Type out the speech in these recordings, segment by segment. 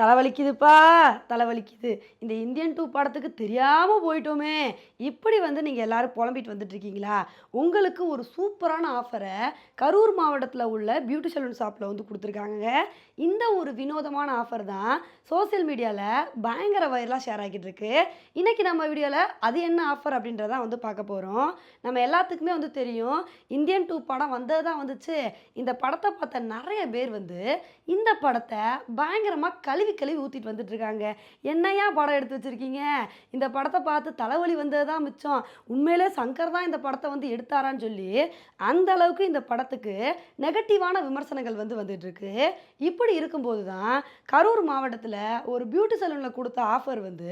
தலைவலிக்குதுப்பா தலைவலிக்குது. இந்த Indian two படத்துக்கு தெரியாமல் போயிட்டோமே. இப்படி வந்து நீங்கள் எல்லாரும் புலம்பிட்டு வந்துட்டு இருக்கீங்களா? உங்களுக்கு ஒரு சூப்பரான ஆஃபரை கரூர் மாவட்டத்தில் உள்ள பியூட்டி சலூன் ஷாப்பில் வந்து கொடுத்துருக்காங்க இந்த ஒரு வினோதமான ஆஃபர் தான் சோஷியல் மீடியாவில் பயங்கர வைரலாக ஷேர் ஆகிட்டு இருக்கு. இன்றைக்கி நம்ம வீடியோவில் அது என்ன ஆஃபர் அப்படின்றத வந்து பார்க்க போகிறோம் நம்ம எல்லாத்துக்குமே வந்து தெரியும் இந்தியன் டூ படம் வந்தது தான் வந்துச்சு. இந்த படத்தை பார்த்த நிறைய பேர் வந்து இந்த படத்தை பயங்கரமாக கழுவி கழுவி ஊற்றிட்டு வந்துட்டு இருக்காங்க என்னையா படம் எடுத்து வச்சிருக்கீங்க? இந்த படத்தை பார்த்து தலைவலி வந்தது தான் மிச்சம். உண்மையிலே சங்கர் தான் இந்த படத்தை வந்து எடுத்தாரான்னு சொல்லி அந்த அளவுக்கு இந்த படத்துக்கு நெகட்டிவான விமர்சனங்கள் வந்து வந்துட்டு இருக்கு இப்படி இருக்கும்போது தான் கரூர் மாவட்டத்தில் ஒரு பியூட்டி சலூனில் கொடுத்த ஆஃபர் வந்து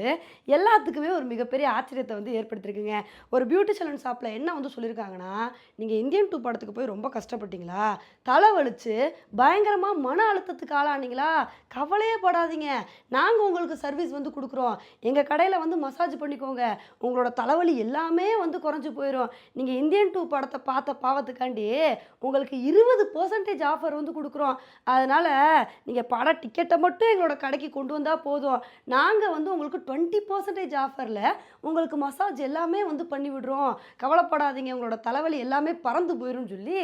எல்லாத்துக்குமே ஒரு மிகப்பெரிய ஆச்சரியத்தை வந்து ஏற்படுத்தியிருக்குங்க ஒரு பியூட்டி சலூன் ஷாப்பில் என்ன வந்து சொல்லியிருக்காங்கன்னா நீங்கள் இந்தியன் டூ படத்துக்கு போய் ரொம்ப கஷ்டப்பட்டீங்களா? தலை வலிச்சு பயங்கரமாக மன அழுத்தத்துக்கு ஆளானீங்களா? கவலையே படாதீங்க நாங்கள் உங்களுக்கு சர்வீஸ் வந்து கொடுக்குறோம். எங்கள் கடையில் வந்து மசாஜ் பண்ணிக்கோங்க. உங்களோட தலைவலி எல்லாமே வந்து குறைஞ்சி போயிடும் நீங்கள் இந்தியன் டூ படத்தை பார்த்த பாவத்துக்காண்டி உங்களுக்கு இருபது பர்சன்டேஜ் ஆஃபர் வந்து கொடுக்குறோம். அதனால் நீங்கள் பட டிக்கெட்டை மட்டும் எங்களோட கடைக்கு கொண்டு வந்தால் போதும். நாங்கள் வந்து உங்களுக்கு டுவெண்ட்டி பர்சன்டேஜ் ஆஃபரில் உங்களுக்கு மசாஜ் எல்லாமே வந்து பண்ணி விடுறோம். கவலைப்படாதீங்க. உங்களோட தலைவலி எல்லாமே பறந்து போயிடும் சொல்லி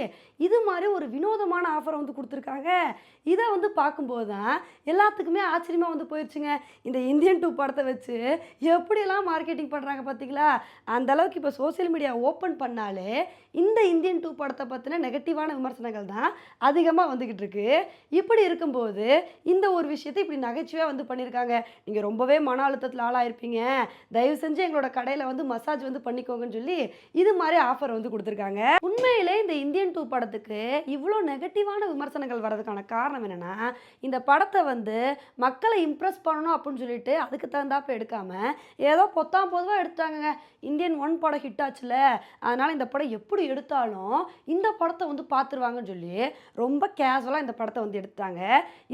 இது மாதிரி ஒரு வினோதமான ஆஃபரை வந்து கொடுத்துருக்காங்க. இதை வந்து பார்க்கும்போது தான் எல்லாத்துக்குமே ஆச்சரியமாக வந்து போயிடுச்சுங்க இந்த இந்தியன் டூ படத்தை வச்சு எப்படியெல்லாம் மார்க்கெட்டிங் பண்ணுறாங்க பார்த்தீங்களா அந்த அளவுக்கு இப்போ சோஷியல் மீடியா ஓப்பன் பண்ணாலே இந்த இந்தியன் டூ படத்தை பற்றின நெகட்டிவான விமர்சனங்கள் தான் அதிகமாக வந்துக்கிட்டு இருக்கு. இப்படி இருக்கும்போது இந்த ஒரு விஷயத்தை இப்படி நகைச்சுவையாக வந்து பண்ணியிருக்காங்க. நீங்கள் ரொம்பவே மன அழுத்தத்தில் ஆளாயிருப்பீங்க. தயவு செஞ்சு எங்களோட கடையில் வந்து மசாஜ் வந்து பண்ணிக்கோங்கன்னு சொல்லி இது மாதிரி ஆஃபர் வந்து கொடுத்துருக்காங்க. உண்மையிலே இந்த இந்தியன் டூ படத்துக்கு இவ்வளோ நெகட்டிவான விமர்சனங்கள் வர்றதுக்கான காரணம் என்னென்னா இந்த படத்தை வந்து மக்களை இம்ப்ரெஸ் பண்ணணும் அப்படின்னு சொல்லிட்டு அதுக்கு தகுந்தாப்ப எடுக்காமல் ஏதோ பொத்தாம் பொதுவாக எடுத்தாங்க இந்தியன் ஒன் படம் ஹிட் ஆச்சுல அதனால் இந்த படம் எப்படி எடுத்தாலும் இந்த படத்தை வந்து பார்த்துருவாங்கன்னு சொல்லி ரொம்ப கேஷுவலாக இந்த படத்தை வந்து எடுத்தாங்க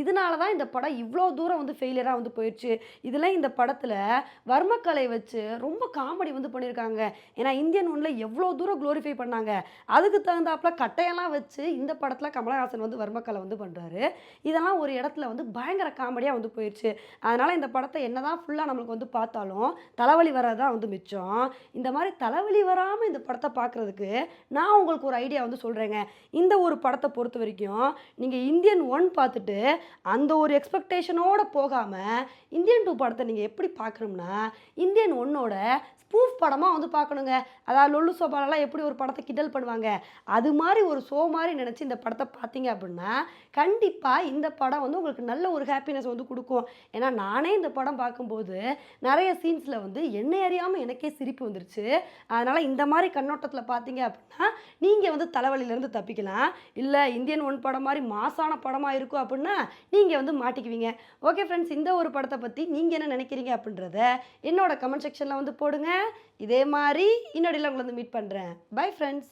இதனால தான் இந்த படம் இவ்வளோ தூரம் வந்து ஃபெயிலியராக வந்து போயிடுச்சு இதில் இந்த படத்தில் வர்மக்கலை வச்சு ரொம்ப காமெடி வந்து பண்ணியிருக்காங்க ஏன்னா இந்தியன் ஒன்றில் எவ்வளோ தூரம் க்ளோரிஃபை பண்ணாங்க. அதுக்கு தகுந்தாப்புல கட்டையெல்லாம் வச்சு இந்த படத்தில் கமலஹாசன் வந்து வர்மக்கலை வந்து பண்ணுறாரு இதெல்லாம் ஒரு இடத்துல வந்து பயங்கர காமெடியாக வந்து போயிடுச்சு அதனால் இந்த படத்தை என்ன தான் ஃபுல்லாக நம்மளுக்கு வந்து பார்த்தாலும் தலைவலி வர்றது தான் வந்து மிச்சம். இந்த மாதிரி தலைவலி வராமல் இந்த படத்தை பார்க்குறதுக்கு நான் உங்களுக்கு ஒரு ஐடியா வந்து சொல்கிறேங்க இந்த ஒரு படத்தை பொறுத்த வரைக்கும் நீங்கள் இந்தியன் ஒன் பார்த்துட்டு அந்த ஒரு எக்ஸ்பெக்டேஷனோட போகாமல் இந்தியன் டூ படத்தை நீங்கள் எப்படி பார்க்கணும்னா இந்தியன் ஒன்னோட ஸ்பூஃப் படமாக வந்து பார்க்கணுங்க. அதாவது லொல்லு சோபாலெல்லாம் எப்படி ஒரு படத்தை கிண்டல் பண்ணுவாங்க. அது மாதிரி ஒரு ஷோ மாதிரி நினச்சி இந்த படத்தை பார்த்தீங்க அப்படின்னா கண்டிப்பாக இந்த படம் வந்து உங்களுக்கு நல்ல ஒரு ஹாப்பினஸ் வந்து கொடுக்கும். ஏன்னா நானே இந்த படம் பார்க்கும்போது நிறைய சீன்ஸில் வந்து என்னை அறியாமல் எனக்கே சிரிப்பு வந்துருச்சு. அதனால் இந்த மாதிரி கண்ணோட்டத்தில் பார்த்தீங்க அப்படின்னா நீங்கள் வந்து தலைவலியிலேருந்து தப்பிக்கலாம். இல்லை இந்தியன் ஒன் படம் மாதிரி மாசான படமாக இருக்கும் அப்படின்னா நீங்கள் வந்து மாட்டிக்குவீங்க. ஓகே ஃப்ரெண்ட்ஸ் இந்த ஒரு படத்தை பற்றி நீங்கள் என்ன நினைக்கிறீங்க அப்படின்றத என்னோட கமெண்ட் செக்ஷனில் வந்து போடுங்க. இதே மாதிரி இன்னொடியில் உங்களை வந்து மீட் பண்ணுறேன் பை ஃப்ரெண்ட்ஸ்